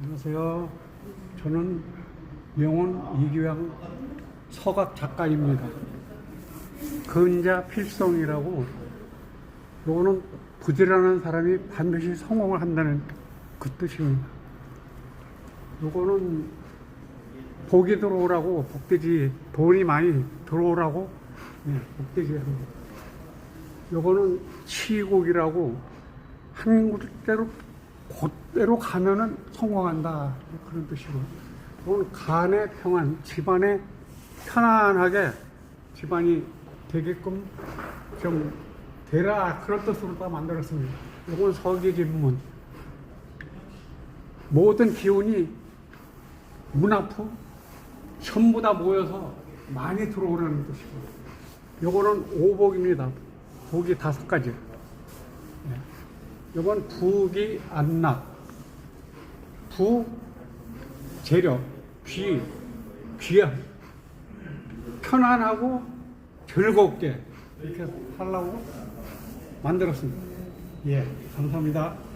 안녕하세요. 저는 명원 이규양 서각 작가입니다. 근자 필성이라고 요거는 부지런한 사람이 반드시 성공을 한다는 그 뜻입니다. 요거는 복이 들어오라고 복돼지 돈이 많이 들어오라고 네, 복돼지 합니다. 요거는 치곡이라고 한 군데로 곧대로 가면은 성공한다. 그런 뜻이고. 이건 간의 평안 집안에 편안하게 집안이 되게끔 좀 되라. 그런 뜻으로 다 만들었습니다. 이건 서기지문. 모든 기운이 문화품 전부 다 모여서 많이 들어오라는 뜻이고. 요거는 오복입니다. 복이 다섯 가지 이건 부기 안락, 부 재력, 귀 귀한, 편안하고 즐겁게 이렇게 하려고 만들었습니다. 예, 감사합니다.